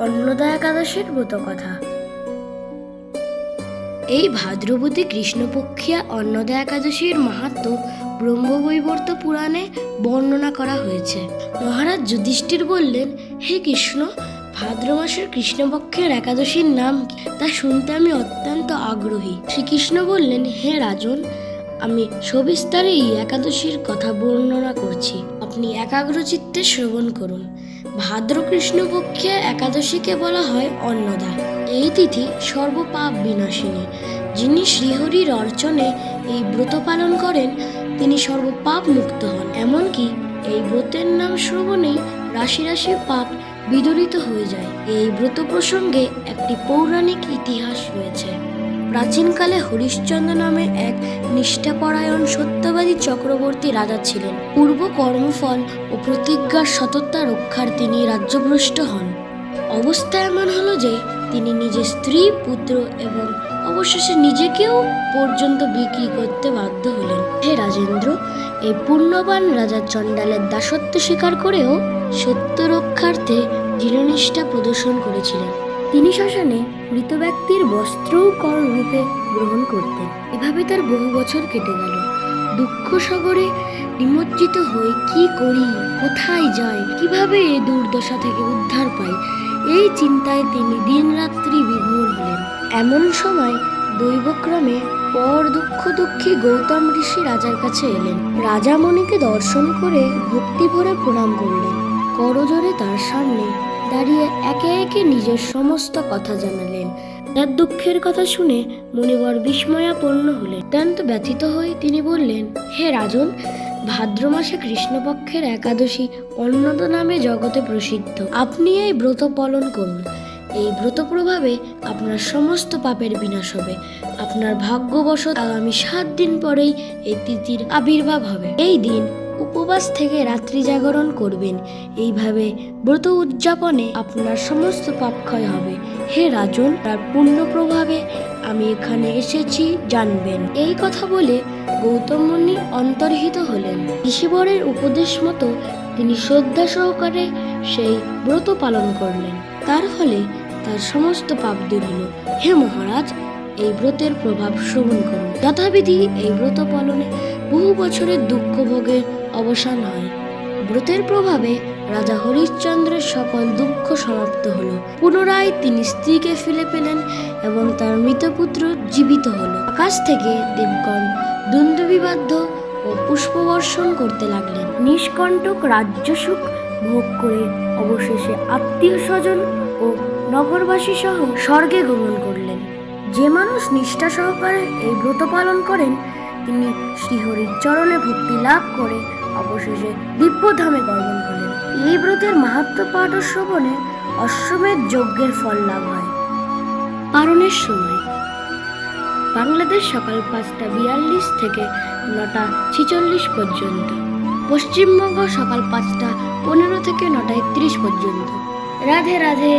অন্নদা একাদশীর ব্রত কথা। এই ভাদ্রবতী কৃষ্ণপক্ষিয়া অন্নদা একাদশীর মাহাত্ম ব্রহ্মবৈবর্ত পুরাণে বর্ণনা করা হয়েছে। মহারাজ যুধিষ্ঠির বললেন, হে কৃষ্ণ, ভাদ্র মাসের কৃষ্ণপক্ষের একাদশীর নাম কি? তা শুনতে আমি অত্যন্ত আগ্রহী। শ্রীকৃষ্ণ বললেন, হে রাজন, আমি সবিস্তারে এই একাদশীর কথা বর্ণনা করছি। আপনি একাগ্রচিত্তে শ্রবণ করুন। ভাদ্র কৃষ্ণপক্ষে একাদশীকে বলা হয় অন্নদা। এই তিথি সর্বপাপ বিনাশিনী। যিনি শ্রীহরির অর্চনে এই ব্রত পালন করেন, তিনি সর্বপাপ মুক্ত হন। এমনকি এই ব্রতের নাম শ্রবণেই রাশি রাশি পাপ বিদরিত হয়ে যায়। এই ব্রত প্রসঙ্গে একটি পৌরাণিক ইতিহাস রয়েছে। প্রাচীনকালে হরিশ্চন্দ্র নামে এক নিষ্ঠাপরায়ণ সত্যবাদী চক্রবর্তী রাজা ছিলেন। পূর্ব কর্মফল ও প্রতিজ্ঞার সততা রক্ষার তিনি রাজ্যভ্রষ্ট হন। অবস্থা এমন হলো যে, তিনি নিজের স্ত্রী, পুত্র এবং অবশেষে নিজেকেও পর্যন্ত বিক্রি করতে বাধ্য হলেন। হে রাজেন্দ্র, এই পুণ্যবান রাজা চণ্ডালের দাসত্ব স্বীকার করেও সত্য রক্ষার্থে দৃঢ়নিষ্ঠা প্রদর্শন করেছিলেন। তিনি শ্মশানে মৃত ব্যক্তির বস্ত্রও কর রূপে গ্রহণ করতেন। এভাবে তার বহু বছর কেটে গেল। দুঃখ সাগরে নিমজ্জিত হয়ে কি করি, কোথায় যাই, কীভাবে এই দুর্দশা থেকে উদ্ধার পাই, এই চিন্তায় তিনি দিনরাত্রি বিভোর হলেন। এমন সময় দৈবক্রমে পর দুঃখ দুঃখী গৌতম ঋষি রাজার কাছে এলেন। রাজা মণিকে দর্শন করে ভক্তি ভরে প্রণাম করলেন। করজোরে তার সামনে দাঁড়িয়ে একে একে নিজের সমস্ত কথা জানালেন। তার দুঃখের কথা শুনে মণিবর বিস্ময়াপন্ন হলেন। অত্যন্ত ব্যথিত হয়ে তিনি বললেন, হে রাজন, ভাদ্র মাসে কৃষ্ণপক্ষের একাদশী অন্নদ নামে জগতে প্রসিদ্ধ। আপনি এই ব্রত পালন করুন। এই ব্রত প্রভাবে আপনার সমস্ত পাপের বিনাশ হবে। আপনার ভাগ্যবশত আগামী সাত দিন পরেই এই তিথির আবির্ভাব হবে। এই দিন উপবাস থেকে রাত্রি জাগরণ করবেন। এইভাবে ব্রত উদযাপনে আপনার সমস্ত পাপ ক্ষয় হবে। হে রাজন, তার পূর্ণ প্রভাবে আমি এখানে এসেছি, জানবেন। এই কথা বলে গৌতম মুনি অন্তর্হিত হলেন। ঋষিবরের উপদেশ মতো তিনি শ্রদ্ধা সহকারে সেই ব্রত পালন করলেন। তার ফলে তার সমস্ত পাপ দূর হল। হে মহারাজ এই ব্রতের প্রভাব শ্রবণ করুন। যথাবিধি এই ব্রত পালনে বহু বছরের দুঃখ ভোগের অবসান হয়। ব্রতের প্রভাবে রাজা হরিশ্চন্দ্রের সকল দুঃখ সমাপ্ত হলো। পুনরায় তিনি স্ত্রীকে ফিরে পেলেন এবং তার মৃত পুত্র জীবিত হল। আকাশ থেকে দেবগণ দুন্দুবিবাদ্য ও পুষ্পবর্ষণ করতে লাগলেন। নিষ্কণ্টক রাজ্য সুখ ভোগ করে অবশেষে আত্মীয় স্বজন ও নগরবাসী সহ স্বর্গে গমন করলেন। যে মানুষ নিষ্ঠা সহকারে এই ব্রত পালন করেন, তিনি শ্রীহরির চরণে ভক্তি লাভ করে অবশেষে দিব্যধামে গমন করেন। এই ব্রতের মাহাত্ম পাঠ ও শ্রবণে অশ্বমেধ যজ্ঞের ফল লাভ হয়। পালনের সময়, বাংলাদেশ সকাল পাঁচটা বিয়াল্লিশ থেকে নটা ছিচল্লিশ পর্যন্ত। পশ্চিমবঙ্গ সকাল পাঁচটা পনেরো থেকে নটা একত্রিশ পর্যন্ত। রাধে রাধে।